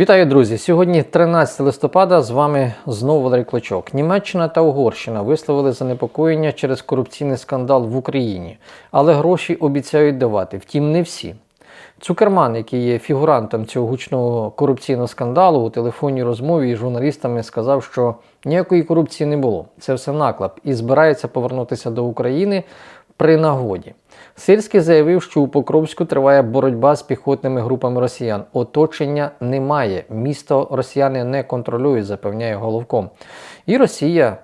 Вітаю, друзі! Сьогодні 13 листопада. З вами знову Валерій Клочок. Німеччина та Угорщина висловили занепокоєння через корупційний скандал в Україні, але гроші обіцяють давати. Втім, не всі. Цукерман, який є фігурантом цього гучного корупційного скандалу, у телефонній розмові із журналістами сказав, що ніякої корупції не було. Це все наклеп і збирається повернутися до України при нагоді. Сирський заявив, що у Покровську триває боротьба з піхотними групами росіян. Оточення немає. Місто росіяни не контролюють, запевняє головком. І Росія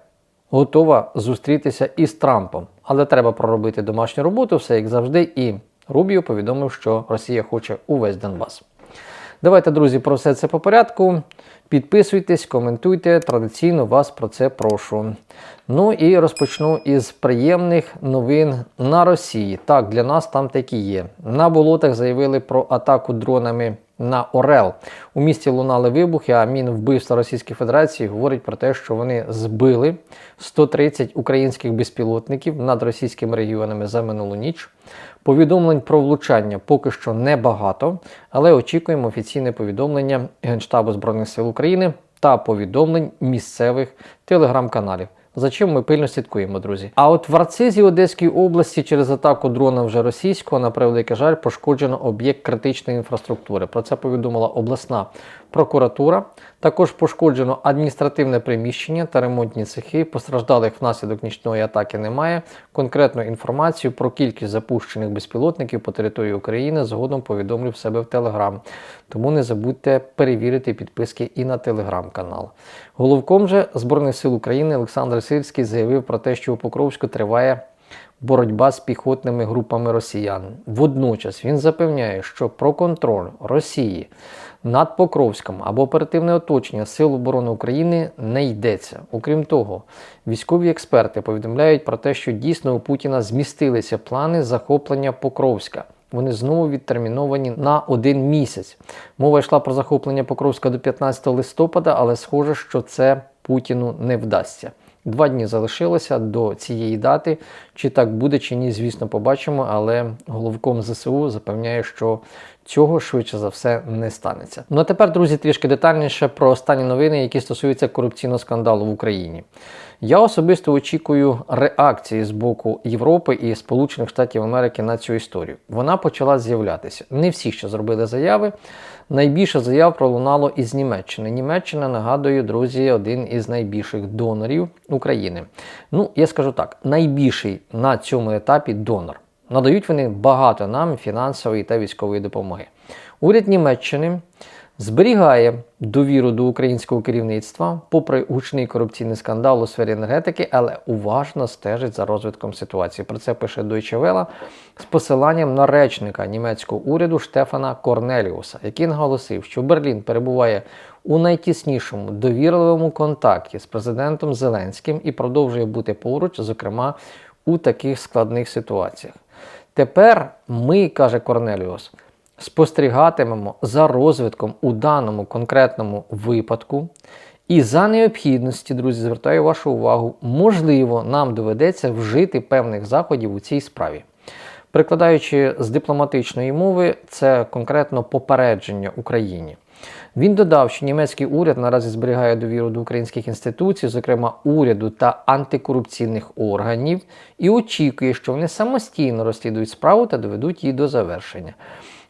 готова зустрітися із Трампом. Але треба проробити домашню роботу, все як завжди. І Рубіо повідомив, що Росія хоче увесь Донбас. Давайте, друзі, про все це по порядку. Підписуйтесь, коментуйте. Традиційно вас про це прошу. Ну і розпочну із приємних новин на Росії. Так, для нас там такі є. На болотах заявили про атаку дронами на Орел. У місті лунали вибухи, а Мінвбивства Російської Федерації говорить про те, що вони збили 130 українських безпілотників над російськими регіонами за минулу ніч. Повідомлень про влучання поки що небагато, але очікуємо офіційне повідомлення Генштабу Збройних сил України та повідомлень місцевих телеграм-каналів. За чим ми пильно слідкуємо, друзі. А от в Арцизі Одеської області через атаку дрона вже російського, на превеликий жаль, пошкоджено об'єкт критичної інфраструктури. Про це повідомила обласна прокуратура. Також пошкоджено адміністративне приміщення та ремонтні цехи. Постраждалих внаслідок нічної атаки немає. Конкретну інформацію про кількість запущених безпілотників по території України згодом повідомлю в себе в Телеграм. Тому не забудьте перевірити підписки і на телеграм-канал. Головком же Збройних сил України Олександр Сирський заявив про те, що у Покровську триває боротьба з піхотними групами росіян. Водночас він запевняє, що про контроль Росії над Покровськом або оперативне оточення Сил оборони України не йдеться. Окрім того, військові експерти повідомляють про те, що дійсно у Путіна змістилися плани захоплення Покровська. Вони знову відтерміновані на один місяць. Мова йшла про захоплення Покровська до 15 листопада, але схоже, що це Путіну не вдасться. Два дні залишилося до цієї дати. Чи так буде, чи ні, звісно, побачимо. Але головком ЗСУ запевняє, що цього швидше за все не станеться. Ну а тепер, друзі, трішки детальніше про останні новини, які стосуються корупційного скандалу в Україні. Я особисто очікую реакції з боку Європи і Сполучених Штатів Америки на цю історію. Вона почала з'являтися. Не всі ще зробили заяви. Найбільше заяв пролунало із Німеччини. Німеччина, нагадую, друзі, один із найбільших донорів України. Ну, я скажу так: найбільший на цьому етапі донор. Надають вони багато нам фінансової та військової допомоги. Уряд Німеччини зберігає довіру до українського керівництва, попри гучний корупційний скандал у сфері енергетики, але уважно стежить за розвитком ситуації. Про це пише Deutsche Welle з посиланням на речника німецького уряду Штефана Корнеліуса, який наголосив, що Берлін перебуває у найтіснішому довірливому контакті з президентом Зеленським і продовжує бути поруч, зокрема у таких складних ситуаціях. Тепер ми, каже Корнеліус, спостерігатимемо за розвитком у даному конкретному випадку. І за необхідності, друзі, звертаю вашу увагу, можливо, нам доведеться вжити певних заходів у цій справі. Прикладаючи з дипломатичної мови, це конкретно попередження Україні. Він додав, що німецький уряд наразі зберігає довіру до українських інституцій, зокрема уряду та антикорупційних органів, і очікує, що вони самостійно розслідують справу та доведуть її до завершення.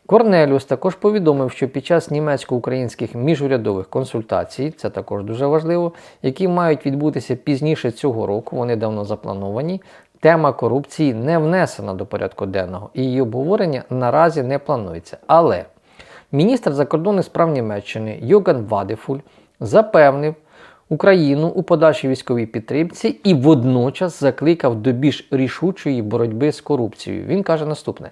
Корнеліус також повідомив, що під час німецько-українських міжурядових консультацій, це також дуже важливо, які мають відбутися пізніше цього року, вони давно заплановані. Тема корупції не внесена до порядку денного і її обговорення наразі не планується. Але міністр закордонних справ Німеччини Йоган Вадефуль запевнив Україну у подальшій військовій підтримці і водночас закликав до більш рішучої боротьби з корупцією. Він каже наступне.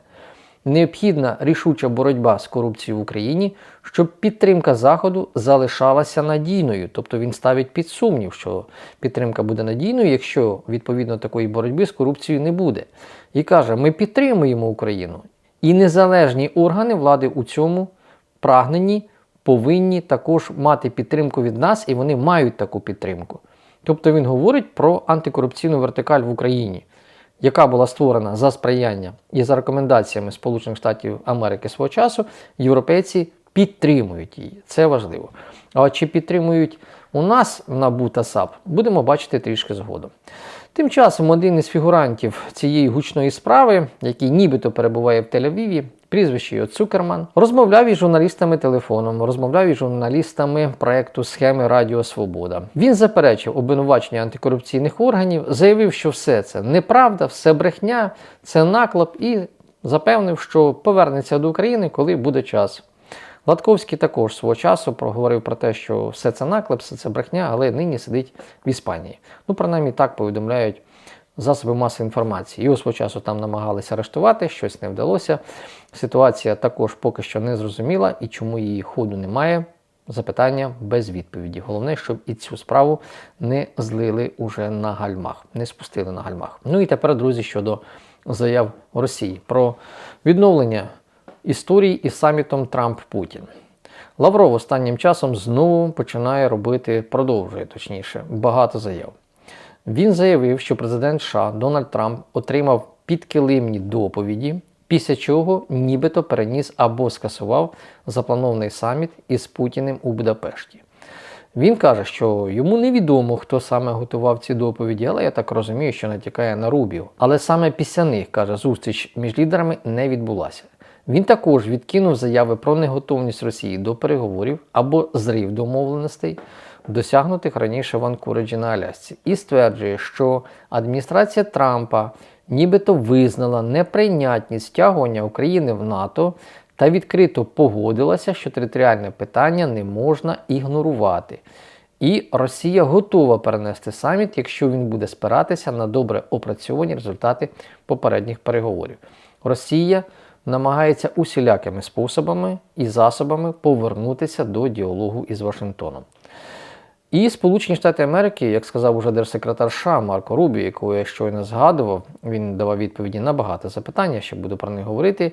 Необхідна рішуча боротьба з корупцією в Україні, щоб підтримка Заходу залишалася надійною. Тобто він ставить під сумнів, що підтримка буде надійною, якщо відповідно такої боротьби з корупцією не буде. І каже: ми підтримуємо Україну. І незалежні органи влади у цьому прагненні повинні також мати підтримку від нас, і вони мають таку підтримку. Тобто він говорить про антикорупційну вертикаль в Україні яка була створена за сприяння і за рекомендаціями Сполучених Штатів Америки свого часу, європейці підтримують її. Це важливо. А чи підтримують у нас набута САП, будемо бачити трішки згодом. Тим часом один із фігурантів цієї гучної справи, який нібито перебуває в Тель-Авіві, прізвище його Цукерман, розмовляв із журналістами телефоном, розмовляв із журналістами проекту схеми Радіо Свобода. Він заперечив обвинувачення антикорупційних органів, заявив, що все це неправда, все брехня, це наклеп, і запевнив, що повернеться до України, коли буде час. Латковський також свого часу проговорив про те, що все це наклеп, все це брехня, але нині сидить в Іспанії. Ну, принаймні так повідомляють засоби масової інформації. Його свого часу там намагалися арештувати, щось не вдалося. Ситуація також поки що не зрозуміла і чому її ходу немає. Запитання без відповіді. Головне, щоб і цю справу не злили уже на гальмах, не спустили на гальмах. Ну і тепер, друзі, щодо заяв Росії про відновлення історії із самітом Трамп-Путін. Лавров останнім часом знову починає робити, продовжує точніше, багато заяв. Він заявив, що президент США Дональд Трамп отримав підкилимні доповіді, після чого нібито переніс або скасував запланований саміт із Путіним у Будапешті. Він каже, що йому невідомо, хто саме готував ці доповіді, але я так розумію, що натякає на Рубів. Але саме після них, каже, зустріч між лідерами не відбулася. Він також відкинув заяви про неготовність Росії до переговорів або зрив домовленостей, досягнутих раніше в Анкуреджі на Алясці, і стверджує, що адміністрація Трампа нібито визнала неприйнятність втягування України в НАТО та відкрито погодилася, що територіальне питання не можна ігнорувати. І Росія готова перенести саміт, якщо він буде спиратися на добре опрацьовані результати попередніх переговорів. Росія намагається усілякими способами і засобами повернутися до діалогу із Вашингтоном. І Сполучені Штати Америки, як сказав уже держсекретар США Марко Рубі, якого я щойно згадував, він давав відповіді на багато запитань, я ще буду про них говорити.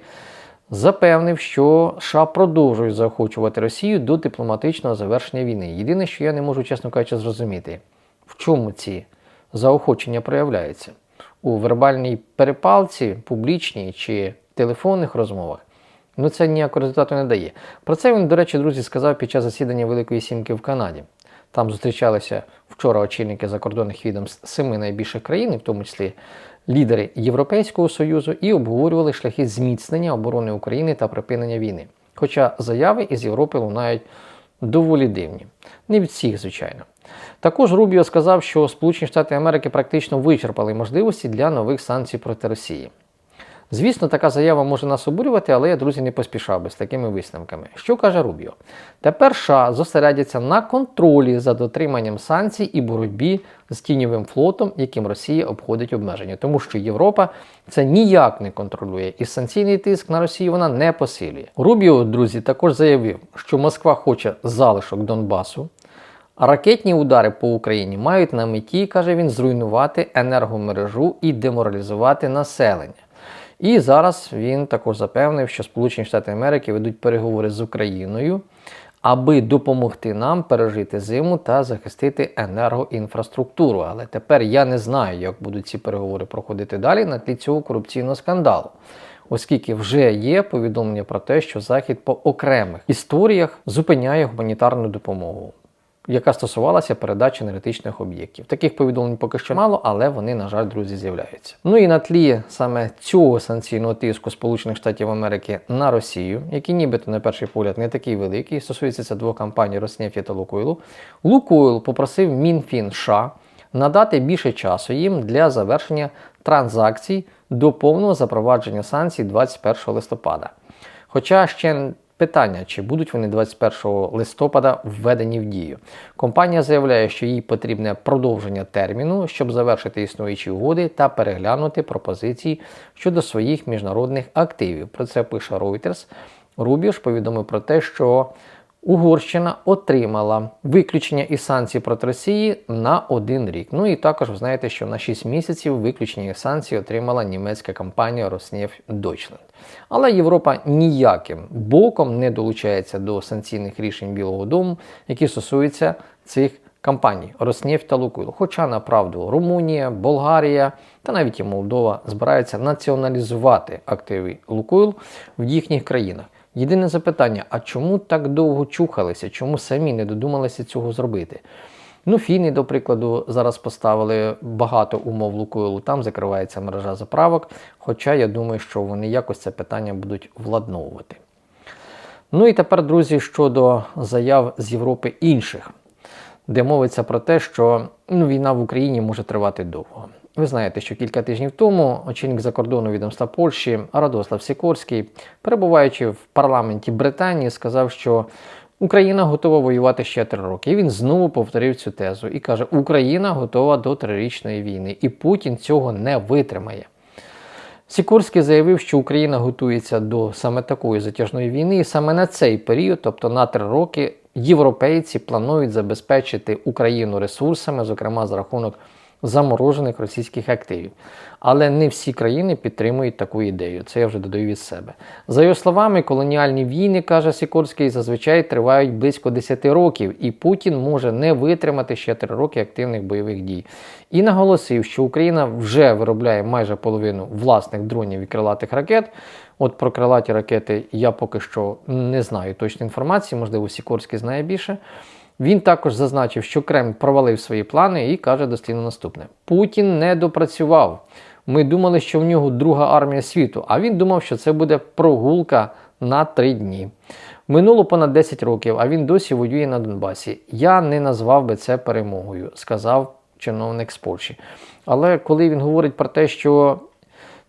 Запевнив, що США продовжують заохочувати Росію до дипломатичного завершення війни. Єдине, що я не можу, чесно кажучи, зрозуміти, в чому ці заохочення проявляються у вербальній перепалці, публічній чи телефонних розмовах. Ну це ніякого результату не дає. Про це він, до речі, друзі, сказав під час засідання Великої Сімки в Канаді. Там зустрічалися вчора очільники закордонних відомств семи найбільших країн, в тому числі лідери Європейського Союзу, і обговорювали шляхи зміцнення оборони України та припинення війни. Хоча заяви із Європи лунають доволі дивні. Не від всіх, звичайно. Також Рубіо сказав, що Сполучені Штати Америки практично вичерпали можливості для нових санкцій проти Росії. Звісно, така заява може нас обурювати, але я, друзі, не поспішав би з такими висновками. Що каже Рубіо? Тепер США зосередяться на контролі за дотриманням санкцій і боротьбі з тіньовим флотом, яким Росія обходить обмеження, тому що Європа це ніяк не контролює, і санкційний тиск на Росію вона не посилює. Рубіо, друзі, також заявив, що Москва хоче залишок Донбасу. Ракетні удари по Україні мають на меті, каже він, зруйнувати енергомережу і деморалізувати населення. І зараз він також запевнив, що Сполучені Штати Америки ведуть переговори з Україною, аби допомогти нам пережити зиму та захистити енергоінфраструктуру. Але тепер я не знаю, як будуть ці переговори проходити далі на тлі цього корупційного скандалу. Оскільки вже є повідомлення про те, що Захід по окремих історіях зупиняє гуманітарну допомогу яка стосувалася передачі енергетичних об'єктів. Таких повідомлень поки що мало, але вони, на жаль, друзі, з'являються. Ну і на тлі саме цього санкційного тиску Сполучених Штатів Америки на Росію, який нібито на перший погляд не такий великий, стосується це двох компаній Роснефті та Лукойлу. Лукойл попросив Мінфін США надати більше часу їм для завершення транзакцій до повного запровадження санкцій 21 листопада. Хоча ще Питання, чи будуть вони 21 листопада введені в дію. Компанія заявляє, що їй потрібне продовження терміну, щоб завершити існуючі угоди та переглянути пропозиції щодо своїх міжнародних активів. Про це пише Reuters. Рубіш повідомив про те, що Угорщина отримала виключення із санкцій проти Росії на один рік. Ну і також ви знаєте, що на 6 місяців виключення із санкцій отримала німецька компанія Rosneft Deutschland. Але Європа ніяким боком не долучається до санкційних рішень Білого Дому, які стосуються цих компаній Роснефть та Лукойл. Хоча направду Румунія, Болгарія та навіть і Молдова збираються націоналізувати активи Лукойл в їхніх країнах. Єдине запитання: а чому так довго чухалися? Чому самі не додумалися цього зробити? Ну, фіни, до прикладу, зараз поставили багато умов Лукойлу, там закривається мережа заправок. Хоча я думаю, що вони якось це питання будуть владновувати. Ну і тепер, друзі, щодо заяв з Європи інших, де мовиться про те, що ну, війна в Україні може тривати довго. Ви знаєте, що кілька тижнів тому очільник закордонного відомства Польщі Радослав Сікорський, перебуваючи в парламенті Британії, сказав, що Україна готова воювати ще три роки. І він знову повторив цю тезу і каже: Україна готова до трирічної війни, і Путін цього не витримає. Сікорський заявив, що Україна готується до саме такої затяжної війни, і саме на цей період, тобто на три роки, європейці планують забезпечити Україну ресурсами, зокрема за рахунок заморожених російських активів. Але не всі країни підтримують таку ідею. Це я вже додаю від себе. За його словами, колоніальні війни, каже Сікорський, зазвичай тривають близько 10 років, і Путін може не витримати ще 3 роки активних бойових дій. І наголосив, що Україна вже виробляє майже половину власних дронів і крилатих ракет. От про крилаті ракети я поки що не знаю точної інформації, можливо, Сікорський знає більше. Він також зазначив, що Кремль провалив свої плани і каже дослідно наступне: Путін не допрацював. Ми думали, що в нього друга армія світу, а він думав, що це буде прогулка на три дні. Минуло понад 10 років, а він досі воює на Донбасі. Я не назвав би це перемогою, сказав чиновник з Польщі. Але коли він говорить про те, що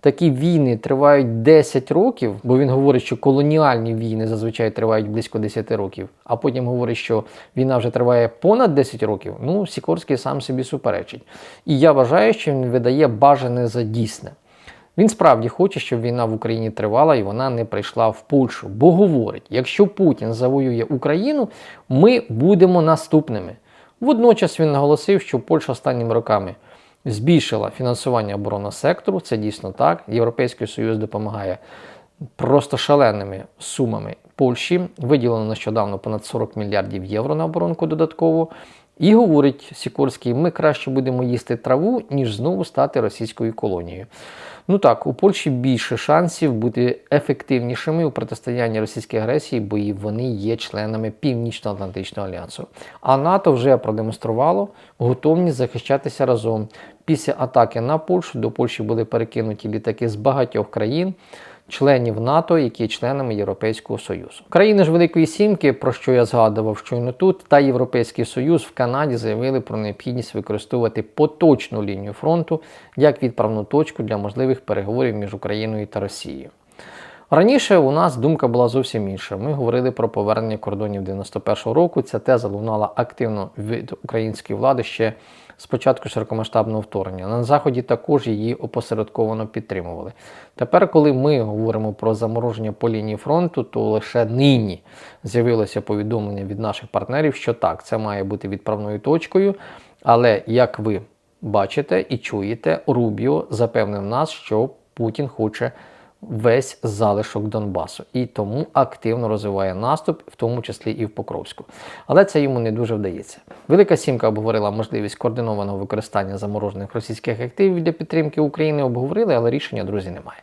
такі війни тривають 10 років, бо він говорить, що колоніальні війни зазвичай тривають близько 10 років, а потім говорить, що війна вже триває понад 10 років. Ну, Сікорський сам собі суперечить. І я вважаю, що він видає бажане за дійсне. Він справді хоче, щоб війна в Україні тривала і вона не прийшла в Польщу. Бо говорить, якщо Путін завоює Україну, ми будемо наступними. Водночас він наголосив, що Польща останніми роками збільшила фінансування оборонного сектору. Це дійсно так. Європейський Союз допомагає просто шаленими сумами Польщі. Виділено нещодавно понад 40 мільярдів євро на оборонку додатково. І говорить Сікорський, ми краще будемо їсти траву, ніж знову стати російською колонією. Ну так, у Польщі більше шансів бути ефективнішими у протистоянні російській агресії, бо і вони є членами Північно-Атлантичного альянсу. А НАТО вже продемонструвало готовність захищатися разом. Після атаки на Польщу до Польщі були перекинуті літаки з багатьох країн. Членів НАТО, які є членами Європейського Союзу. Країни ж Великої Сімки, про що я згадував щойно тут, та Європейський Союз в Канаді заявили про необхідність використовувати поточну лінію фронту як відправну точку для можливих переговорів між Україною та Росією. Раніше у нас думка була зовсім інша. Ми говорили про повернення кордонів 91-го року. Ця теза лунала активно від української влади ще з початку широкомасштабного вторгнення. На заході також її опосередковано підтримували. Тепер, коли ми говоримо про замороження по лінії фронту, то лише нині з'явилося повідомлення від наших партнерів, що так, це має бути відправною точкою. Але як ви бачите і чуєте, Рубіо запевнив нас, що Путін хоче весь залишок Донбасу і тому активно розвиває наступ, в тому числі і в Покровську. Але це йому не дуже вдається. Велика Сімка обговорила можливість координованого використання заморожених російських активів для підтримки України. Обговорили, але рішення, друзі, немає.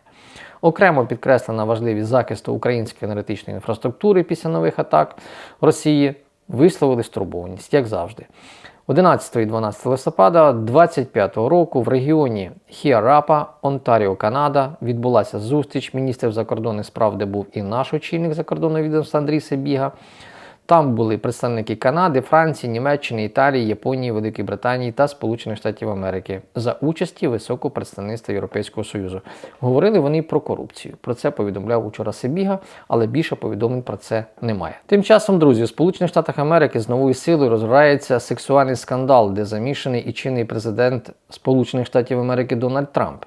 Окремо підкреслена важливість захисту української енергетичної інфраструктури після нових атак Росії. Висловили стурбованість, як завжди. 11 і 12 листопада 2025 року в регіоні Хіарапа, Онтаріо, Канада, відбулася зустріч міністрів закордонних справ, де був і наш очільник закордонного відомства Андрій Себіга. Там були представники Канади, Франції, Німеччини, Італії, Японії, Великої Британії та Сполучених Штатів Америки за участі високого представництва Європейського Союзу. Говорили вони про корупцію. Про це повідомляв учора Себіга, але більше повідомлень про це немає. Тим часом, друзі, у Сполучених Штатах Америки з новою силою розгорається сексуальний скандал, де замішаний і чинний президент Сполучених Штатів Америки Дональд Трамп.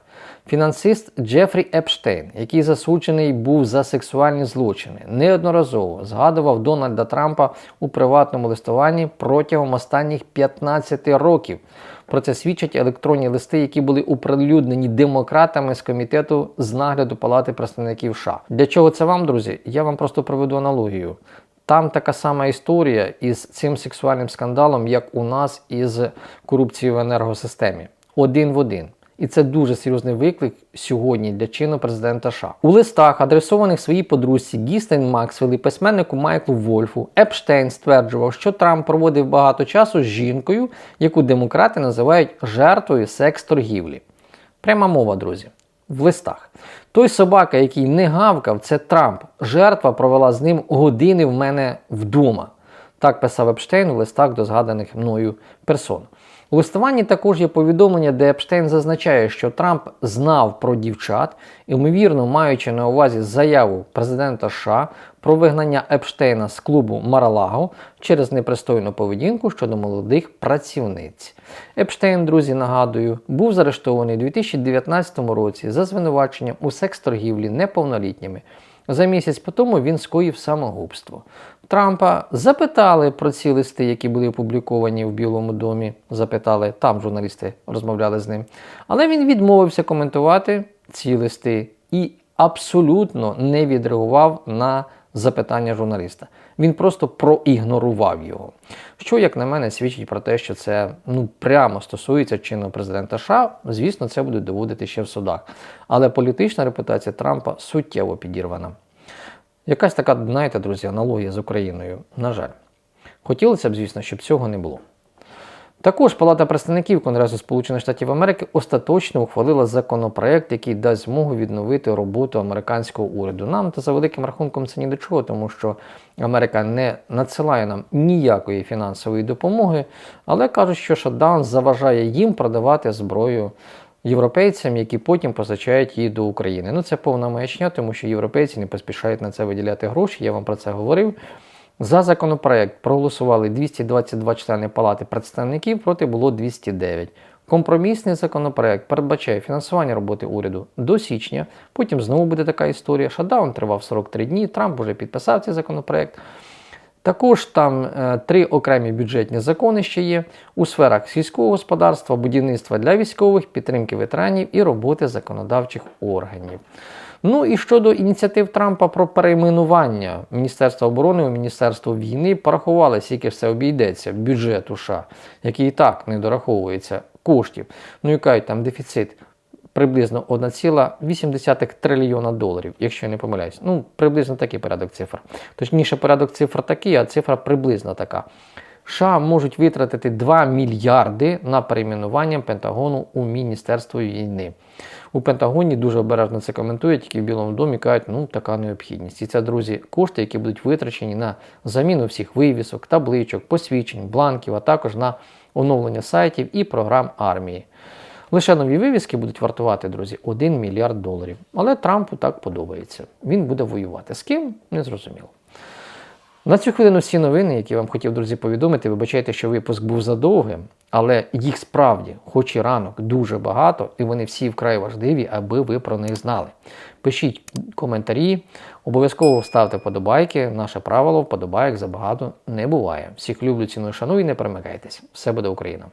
Фінансист Джефрі Епштейн, який засуджений був за сексуальні злочини, неодноразово згадував Дональда Трампа у приватному листуванні протягом останніх 15 років. Про це свідчать електронні листи, які були оприлюднені демократами з комітету з нагляду Палати представників США. Для чого це вам, друзі? Я вам просто проведу аналогію. Там така сама історія із цим сексуальним скандалом, як у нас із корупцією в енергосистемі. Один в один. І це дуже серйозний виклик сьогодні для чинного президента США. У листах, адресованих своїй подружці Гістен Максвелл і письменнику Майклу Вольфу, Епштейн стверджував, що Трамп проводив багато часу з жінкою, яку демократи називають жертвою секс-торгівлі. Пряма мова, друзі. В листах. Той собака, який не гавкав, це Трамп. Жертва провела з ним години в мене вдома. Так писав Епштейн у листах до згаданих мною персон. У листуванні також є повідомлення, де Епштейн зазначає, що Трамп знав про дівчат, ймовірно, маючи на увазі заяву президента США про вигнання Епштейна з клубу Маралаго через непристойну поведінку щодо молодих працівниць. Епштейн, друзі, нагадую, був заарештований у 2019 році за звинуваченням у секс-торгівлі неповнолітніми. За місяць по тому він скоїв самогубство. Трампа запитали про ці листи, які були опубліковані в Білому домі. Запитали, там журналісти розмовляли з ним. Але він відмовився коментувати ці листи і абсолютно не відреагував на запитання журналіста. Він просто проігнорував його. Що, як на мене, свідчить про те, що це ну прямо стосується чинного президента США. Звісно, це будуть доводити ще в судах. Але політична репутація Трампа суттєво підірвана. Якась така, знаєте, друзі, аналогія з Україною. На жаль. Хотілося б, звісно, щоб цього не було. Також Палата представників Конгресу Сполучених Штатів Америки остаточно ухвалила законопроект, який дасть змогу відновити роботу американського уряду. Нам та за великим рахунком це ні до чого, тому що Америка не надсилає нам ніякої фінансової допомоги, але кажуть, що шатдаун заважає їм продавати зброю європейцям, які потім постачають її до України. Ну це повна маячня, тому що європейці не поспішають на це виділяти гроші. Я вам про це говорив. За законопроект проголосували 222 члени Палати представників, проти було 209. Компромісний законопроект передбачає фінансування роботи уряду до січня. Потім знову буде така історія. Шатдаун тривав 43 дні. Трамп вже підписав цей законопроект. Також там е, три окремі бюджетні закони ще є у сферах сільського господарства, будівництва для військових, підтримки ветеранів і роботи законодавчих органів. Ну і щодо ініціатив Трампа про перейменування Міністерства оборони у Міністерство війни, порахували, скільки це обійдеться бюджету США, який і так не дораховується коштів. Ну і кажуть, там дефіцит приблизно 1,8 трильйона доларів, якщо я не помиляюсь. Ну, приблизно такий порядок цифр. Точніше, порядок цифр такий, а цифра приблизно така. США можуть витратити 2 мільярди на перейменування Пентагону у Міністерство війни. У Пентагоні дуже обережно це коментують, тільки в Білому домі кажуть, ну така необхідність. І це, друзі, кошти, які будуть витрачені на заміну всіх вивісок, табличок, посвідчень, бланків, а також на оновлення сайтів і програм армії. Лише нові вивіски будуть вартувати, друзі, 1 мільярд доларів. Але Трампу так подобається. Він буде воювати. З ким? Не зрозуміло. На цю хвилину всі новини, які вам хотів, друзі, повідомити. Вибачайте, що випуск був задовгим, але їх справді, хоч і ранок, дуже багато, і вони всі вкрай важливі, аби ви про них знали. Пишіть коментарі, обов'язково ставте вподобайки. Наше правило вподобайок забагато не буває. Всіх люблю, ціную, шаную і не перемикайтесь. Все буде Україна!